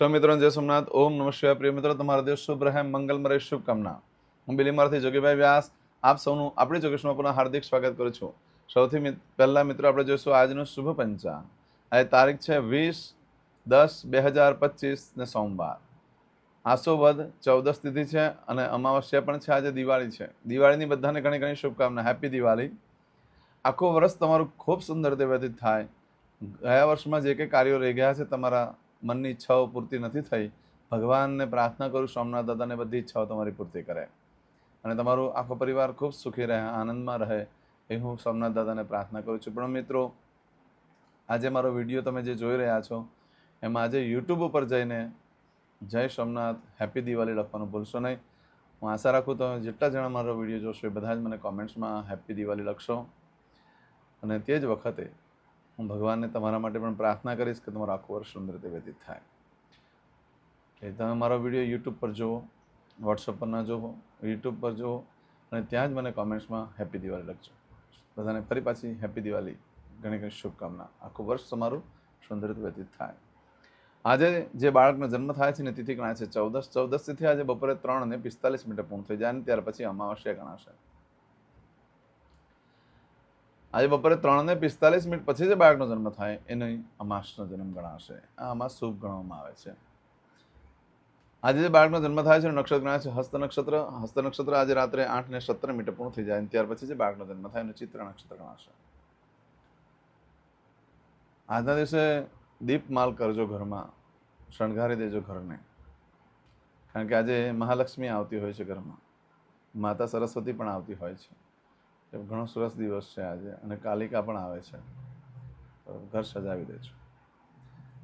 સૌ મિત્રો જય સોમનાથ. ઓમ નમઃ શિવાય. પ્રિય મિત્રો, તમારા દિવસ શુભ રહે મંગલમય શુભકામના. હું બિલીમારથી જોગીભાઈ વ્યાસ. આપ સૌનું આપણી જોગેશમાં પુનઃ હાર્દિક સ્વાગત કરું છું. સૌથી પહેલાં મિત્રો, આપણે જોઈશું આજનું શુભ પંચાંગ. આજે તારીખ છે વીસ દસ બે હજાર પચીસ ને સોમવાર. આસોવદ ચૌદસ તિથિ છે અને અમાવસ્યા પણ છે, આજે દિવાળી છે. દિવાળીની બધાને ઘણી ઘણી શુભકામના. હેપી દિવાળી. આખું વર્ષ તમારું ખૂબ સુંદર રીતે વ્યતીત થાય. ગયા વર્ષમાં જે કંઈ કાર્યો રહી ગયા છે, તમારા મનની ઈચ્છાઓ પૂર્તિ નથી થઈ, ભગવાનને પ્રાર્થના કરું, સોમનાથ દાદાને બધી ઈચ્છાઓ તમારી પૂર્તિ કરે. અને તમારું આખો પરિવાર ખૂબ સુખી રહે, આનંદમાં રહે, એ હું સોમનાથ દાદાને પ્રાર્થના કરું છું. પણ મિત્રો, આજે મારો વીડિયો તમે જે જોઈ રહ્યા છો, એમાં આજે યુટ્યુબ ઉપર જઈને જય સોમનાથ, હેપી દિવાળી લખવાનું ભૂલશો નહીં. હું આશા રાખું તમે જેટલા જણા મારો વીડિયો જોશો એ બધા જ મને કોમેન્ટ્સમાં હેપી દિવાળી લખશો. અને તે જ વખતે હું ભગવાનને તમારા માટે પણ પ્રાર્થના કરીશ કે તમારું આખું વર્ષ સુંદર રીતે વ્યતીત થાય. એટલે તમે મારો વીડિયો યુટ્યુબ પર જુઓ વોટ્સઅપ પર ના જુઓ યુટ્યુબ પર જુઓ અને ત્યાં જ મને કોમેન્ટ્સમાં હેપી દિવાળી લખજો. બધાને ફરી પાછી હેપી દિવાળી ઘણી ઘણી શુભકામના. આખું વર્ષ તમારું સુંદર રીતે વ્યતીત થાય. આજે જે બાળકનો જન્મ થાય છે ને તિથિ ગણાય છે ચૌદસ. ચૌદસ તિથિ આજે બપોરે ત્રણ અને પિસ્તાલીસ મિનિટે પૂર્ણ થઈ જાય અને ત્યાર પછી અમાવસ્યા ગણાશે. આજે બપોરે ત્રણ ને પિસ્તાલીસ મિનિટ પછી જે બાળકનો જન્મ થાય, એને અમાસનો જન્મ ગણાશે. આ અમાસ શુભ ગણવામાં આવે છે. આજે જે બાળકનો જન્મ થાય છે નક્ષત્ર ગણાય છે હસ્ત નક્ષત્ર. હસ્ત નક્ષત્ર આજે રાત્રે આઠ ને સત્તર મિનિટે પૂર્ણ થઈ જાય ત્યાર પછી જે બાળકનો જન્મ થાય એનું ચિત્ર નક્ષત્ર ગણાશે. આજના દિવસે દીપમાલ કરજો ઘરમાં, શણગારી દેજો ઘરને. કારણ કે આજે મહાલક્ષ્મી આવતી હોય છે ઘરમાં. માતા સરસ્વતી પણ આવતી હોય છે. ઘણો સરસ દિવસ છે આજે અને કાલિકા પણ આવે છે. ઘર સજાવી દેજો.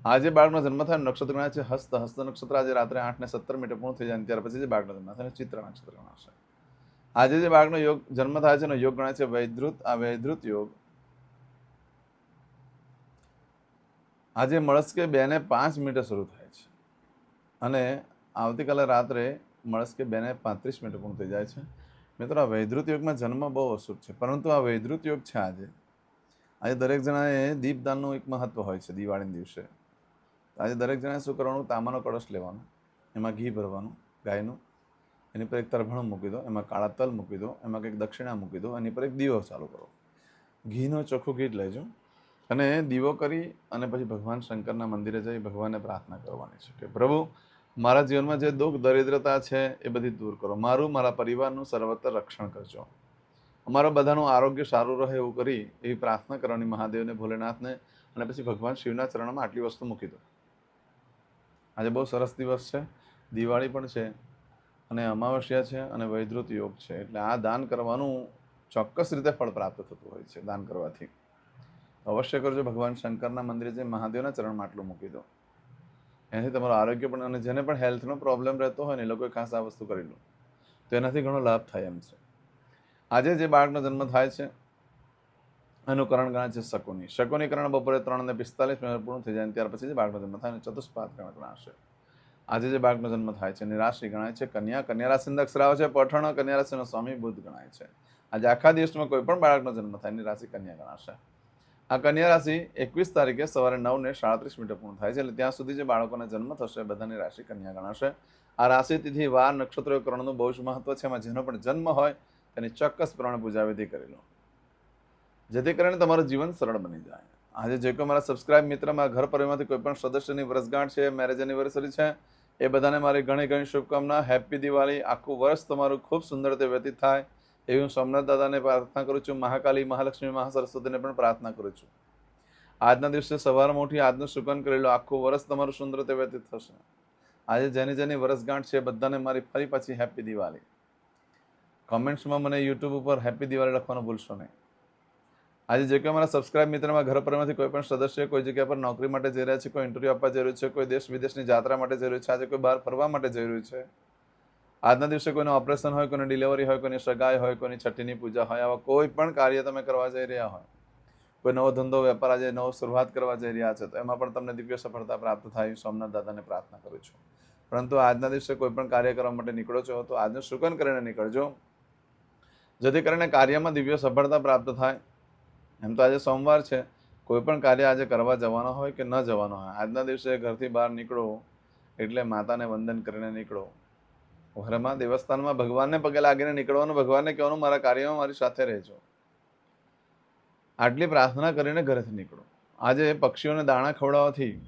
આજે બાળકનો જન્મ થાય, નક્ષત્ર ગણાય છે, હસ્ત હસ્ત નક્ષત્ર આજે રાત્રે આઠ ને સત્તર મિનિટે પૂર્ણ થઈ જાય ત્યાર પછી જે બાળકનો જન્મ થાય ચિત્ર નક્ષત્ર ગણાશે આજે જે બાળકનો યોગ, જન્મ થાય છે એનો યોગ ગણાય છે વૈદ્રુત, આ વૈદ્રુત યોગ. આજે મળસ્કે બે ને પાંચ મિનિટે શરૂ થાય છે. અને આવતીકાલે રાત્રે મળસ્કે બે ને પાંત્રીસ મિનિટે પૂર્ણ થઈ જાય છે. મિત્રો, આ વૈદૃત યોગમાં જન્મ બહુ અશુભ છે. પરંતુ આ વૈદ્રુત યોગ છે આજે. આજે દરેક જણાએ દીપદાનનું એક મહત્ત્વ હોય છે દિવાળીના દિવસે. આજે દરેક જણાએ શું કરવાનું? તાંબાનો કળશ લેવાનો, એમાં ઘી ભરવાનું, ગાયનું. એની પર એક તરભણ મૂકી દો, એમાં કાળા તલ મૂકી દો, એમાં કંઈક દક્ષિણા મૂકી દો, એની પર એક દીવો ચાલુ કરો. ઘીનો ચોખ્ખું ઘી લેજો અને દીવો કરી અને પછી ભગવાન શંકરના મંદિરે જઈ ભગવાનને પ્રાર્થના કરવાની છે કે પ્રભુ મારા જીવનમાં જે દુઃખ, દરિદ્રતા છે, એ બધી દૂર કરો. મારું, મારા પરિવારનું સર્વત્ર રક્ષણ કરજો. અમારા બધાનું આરોગ્ય સારું રહે એવું કરી એવી પ્રાર્થના કરવાની મહાદેવને, ભોલેનાથને અને પછી ભગવાન શિવના ચરણમાં આટલી વસ્તુ મૂકી દો. આજે બહુ સરસ દિવસ છે. દિવાળી પણ છે અને અમાવસ્યા છે અને વૈદ્રુત યોગ છે. એટલે આ દાન કરવાનું ચોક્કસ રીતે ફળ પ્રાપ્ત થતું હોય છે દાન કરવાથી. અવશ્ય કરજો ભગવાન શંકરના મંદિરે જે મહાદેવના ચરણમાં આટલું મૂકી દો. એનાથી તમારું આરોગ્ય પણ અને જેને પણ હેલ્થનો પ્રોબ્લેમ રહેતો હોય ને એ લોકોએ ખાસ આ વસ્તુ કરી લો. તો એનાથી ઘણો લાભ થાય એમ છે. આજે જે બાળકનો જન્મ થાય છે એનું કરણ ગણાય છે શકુની. શકુની કરણ બપોરે ત્રણ ને પિસ્તાલીસ મિનિટ પૂર્ણ થઈ જાય ત્યાર પછી જે બાળકનો જન્મ થાય કરણ ગણાશે. આજે જે બાળકનો જન્મ થાય છે નિરાશી રાશિ ગણાય છે કન્યા. કન્યા રાશિ અક્ષર આવે છે પઠણ, કન્યા રાશિનો સ્વામી બુદ્ધ ગણાય છે. આજે આખા દિવસમાં કોઈ પણ બાળકનો જન્મ થાય નિરાશી રાશિ કન્યા ગણાશે. આ કન્યા રાશિ એકવીસ તારીખે સવારે નવને સાડત્રીસ મિનિટે પૂર્ણ થાય છે એટલે ત્યાં સુધી જે બાળકોને જન્મ થશે, બધાની રાશિ કન્યા ગણાશે. આ રાશિ તિથિ, વાર, નક્ષત્રો, કરણનું બહુ જ મહત્વ છે. એમાં જેનો પણ જન્મ હોય, તેની ચોક્કસ પ્રમાણે પૂજાવિધિ કરી લો. જેથી કરીને તમારું જીવન સરળ બની જાય. આજે જે કોઈ મારા સબસ્ક્રાઇબ મિત્ર મારા ઘર પરિવારમાંથી કોઈ પણ સદસ્યની વર્ષગાંઠ છે મેરેજ એનિવર્સરી છે, એ બધાને મારી ઘણી ઘણી શુભકામના. હેપી દિવાળી. આખું વર્ષ તમારું ખૂબ સુંદર રીતે વ્યતીત થાય. એવી હું સોમનાથ દાદાને પ્રાર્થના કરું છું, મહાકાલી મહાલક્ષ્મી મહાસરસ્વતીને પણ પ્રાર્થના કરું છું. આજના દિવસે સવારમાં ઉઠી આજનું સુકન કરી લો, આખું વર્ષ તમારું સુંદર રીતે વ્યતીત થશે. આજે જેની જેની વરસગાંઠ છે, બધાને મારી ફરી પાછી હેપી દિવાળી કોમેન્ટ્સમાં મને યુટ્યુબ ઉપર હેપી દિવાળી લખવાનું ભૂલશો નહીં. આજે જે કોઈ મારા સબસ્ક્રાઇબ મિત્રમાં ઘર પરમાંથી કોઈ પણ સદસ્ય, કોઈ જગ્યા પર નોકરી માટે જઈ રહ્યા છે, કોઈ ઇન્ટરવ્યૂ આપવા જઈ રહ્યું છે, કોઈ દેશ વિદેશની જાત્રા માટે જઈ રહ્યું છે, આજે કોઈ બહાર ફરવા માટે જઈ રહ્યું છે આજના દિવસે કોઈનું ઓપરેશન હોય, કોઈની ડિલિવરી હોય, કોઈની સગાઈ હોય, કોઈની છઠ્ઠીની પૂજા હોય, આવા કોઈ પણ કાર્ય તમે કરવા જઈ રહ્યા હોય, કોઈ નવો ધંધો, વેપાર આજે નવો શરૂઆત કરવા જઈ રહ્યા છે, તો એમાં પણ તમને દિવ્ય સફળતા પ્રાપ્ત થાય સોમનાથ દાદાને પ્રાર્થના કરું છું. પરંતુ આજના દિવસે કોઈ પણ કાર્ય કરવા માટે નીકળો છો, તો આજનું સુકન કરીને નીકળજો. જેથી કરીને કાર્યમાં દિવ્ય સફળતા પ્રાપ્ત થાય. એમ તો આજે સોમવાર છે, કોઈ પણ કાર્ય આજે કરવા જવાનો હોય કે ન જવાનો હોય, આજના દિવસે ઘરથી બહાર નીકળો, એટલે માતાને વંદન કરીને નીકળો. ઘરમાં દેવસ્થાનમાં ભગવાનને પગે લાગીને નીકળવાનું, ભગવાનને કહેવાનું, મારા કાર્યમાં મારી સાથે રહેજો. આટલી પ્રાર્થના કરીને ઘરેથી નીકળો. આજે પક્ષીઓને દાણા ખવડાવવાથી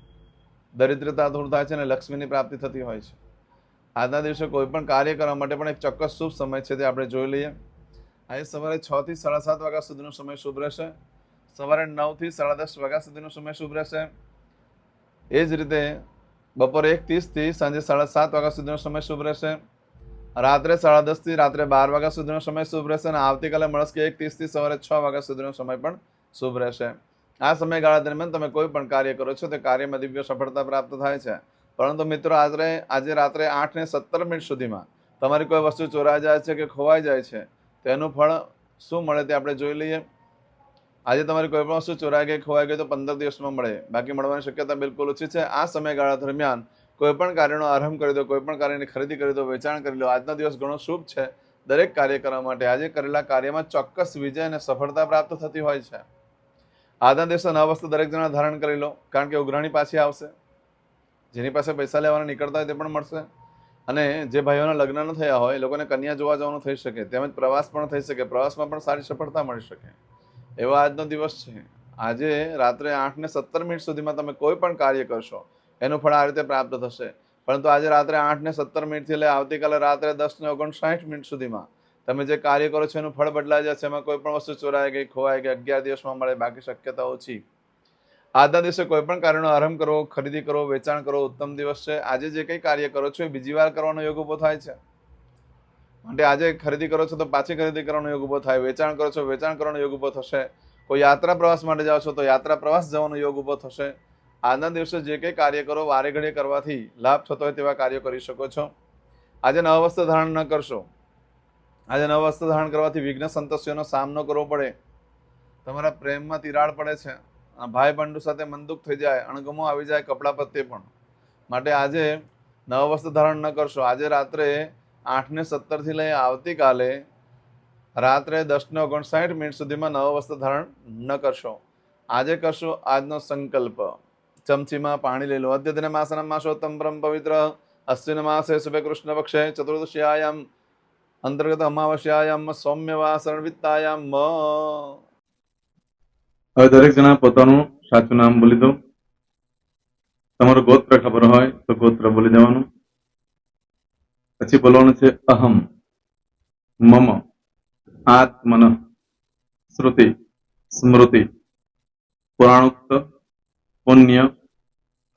દરિદ્રતા દૂર થાય છે અને લક્ષ્મીની પ્રાપ્તિ થતી હોય છે. આજના દિવસે કોઈ પણ કાર્ય કરવા માટે પણ એક ચોક્કસ શુભ સમય છે તે આપણે જોઈ લઈએ. આજે સવારે છ થી સાડા સાત વાગ્યા સુધીનો સમય શુભ રહેશે. સવારે નવથી સાડા દસ વાગ્યા સુધીનો સમય શુભ રહેશે. એ જ રીતે બપોરે એક ત્રીસથી સાંજે સાડા સાત વાગ્યા સુધીનો સમય શુભ રહેશે. રાત્રે સાડા દસથી રાત્રે બાર વાગ્યા સુધીનો સમય શુભ રહેશે અને આવતીકાલે મળસ્કે એક ત્રીસથી સવારે છ વાગ્યા સુધીનો સમય પણ શુભ રહેશે. આ સમયગાળા દરમિયાન તમે કોઈ પણ કાર્ય કરો છો તે કાર્યમાં દિવ્ય સફળતા પ્રાપ્ત થાય છે. પરંતુ મિત્રો, આજે આજે રાત્રે આઠને સત્તર મિનિટ સુધીમાં તમારી કોઈ વસ્તુ ચોરાઈ જાય છે કે ખોવાઈ જાય છે, તેનું ફળ શું મળે તે આપણે જોઈ લઈએ. આજે તમારી કોઈ પણ વસ્તુ ચોરાઈ ગઈ, ખોવાઈ ગઈ તો પંદર દિવસમાં મળે. બાકી મળવાની શક્યતા બિલકુલ ઓછી છે. આ સમયગાળા દરમિયાન કોઈ પણ કાર્યનો આરંભ કરી દો, કોઈ પણ કાર્યની ખરીદી કરી દો, વેચાણ કરી લો, આજનો દિવસ ઘણો શુભ છે. દરેક કાર્ય કરવા માટે આજે કરેલા કાર્યમાં ચોક્કસ વિજય અને સફળતા પ્રાપ્ત થતી હોય છે. આજના દિવસે નવા વસ્તુ દરેક જણા ધારણ કરી લો, કારણ કે ઉઘરાણી પાછી આવશે. જેની પાસે પૈસા લેવાના નીકળતા હોય તે પણ મળશે. અને જે ભાઈઓના લગ્ન ન થયા હોય, એ લોકોને કન્યા જોવા જવાનું થઈ શકે, તેમજ પ્રવાસ પણ થઈ શકે, પ્રવાસમાં પણ સારી સફળતા મળી શકે. એવો આજનો દિવસ છે. આજે રાત્રે આઠને સત્તર મિનિટ સુધીમાં તમે કોઈ પણ કાર્ય કરશો એનું ફળ આ રીતે પ્રાપ્ત થશે. પરંતુ આજે રાત્રે આઠ ને સત્તર મિનિટથી લઈ આવતીકાલે રાત્રે દસ ને ઓગણસાઠ મિનિટ સુધીમાં તમે જે કાર્ય કરો છો એનું ફળ બદલાઈ જશે, એમાં કોઈ પણ વસ્તુ ચોરાઈ ગઈ, ખોવાઈ ગઈ, અગિયાર દિવસમાં મળે, બાકી શક્યતા ઓછી. આજના દિવસે કોઈ પણ કાર્યનો આરંભ કરો, ખરીદી કરો, વેચાણ કરો, ઉત્તમ દિવસ છે. આજે જે કંઈ કાર્ય કરો છો એ બીજી વાર કરવાનો યોગ ઊભો થાય છે. માટે આજે ખરીદી કરો છો તો પાછી ખરીદી કરવાનો યોગ ઊભો થાય. વેચાણ કરો છો, વેચાણ કરવાનો યોગ ઊભો થશે. કોઈ યાત્રા પ્રવાસ માટે જાઓ છો તો યાત્રા પ્રવાસ જવાનો યોગ ઊભો થશે. આજના દિવસે જે કંઈ કાર્ય કરો, વારે ઘડીએ કરવાથી લાભ થતો હોય તેવા કાર્યો કરી શકો છો. આજે નવા ધારણ ન કરશો. આજે નવા વસ્ત્ર ધારણ કરવાથી વિઘ્ન સંતોષીઓનો સામનો કરવો પડે. તમારા પ્રેમમાં તિરાડ પડે છે. ભાઈ બંધુ સાથે મનદુખ થઈ જાય, અણગમો આવી જાય, કપડા પ્રત્યે પણ. માટે આજે નવા વસ્ત્ર ધારણ ન કરશો. આજે રાત્રે આઠને સત્તરથી લઈ આવતીકાલે રાત્રે દસને ઓગણસાઠ મિનિટ સુધીમાં નવા વસ્ત્ર ધારણ ન કરશો. આજે કરશો આજનો સંકલ્પ. ચમચીમાં પાણી લઈ લો અદ્યતન માસનમ માસોત્તમ પરમ પવિત્ર અશ્વિન માસે શુભે કૃષ્ણ પક્ષે અંતર્ગત અમાવસ્યાયામ સૌમ્યવા વિત્તાયામ હવે દરેક જણા પોતાનું સાચું નામ બોલી દો તમારું ગોત્ર ખબર હોય તો ગોત્ર બોલી દેવાનું. પછી બોલવાનું છે અહમ, મમ, આત્મન, શ્રુતિ, સ્મૃતિ, પુરાણોક્ત, પુણ્ય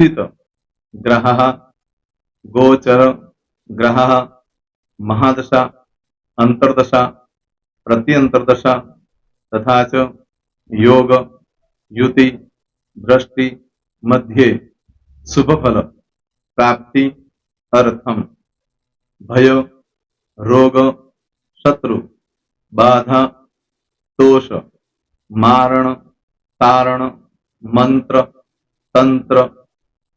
स्थित ग्रह गोचर ग्रह महादशा अंतर्दशा प्रत्यंतर्दशा तथा च योग युति दृष्टि मध्ये शुभ फल प्राप्ति अर्थम भय रोग शत्रु बाधा दोष मारण तारण मंत्र तंत्र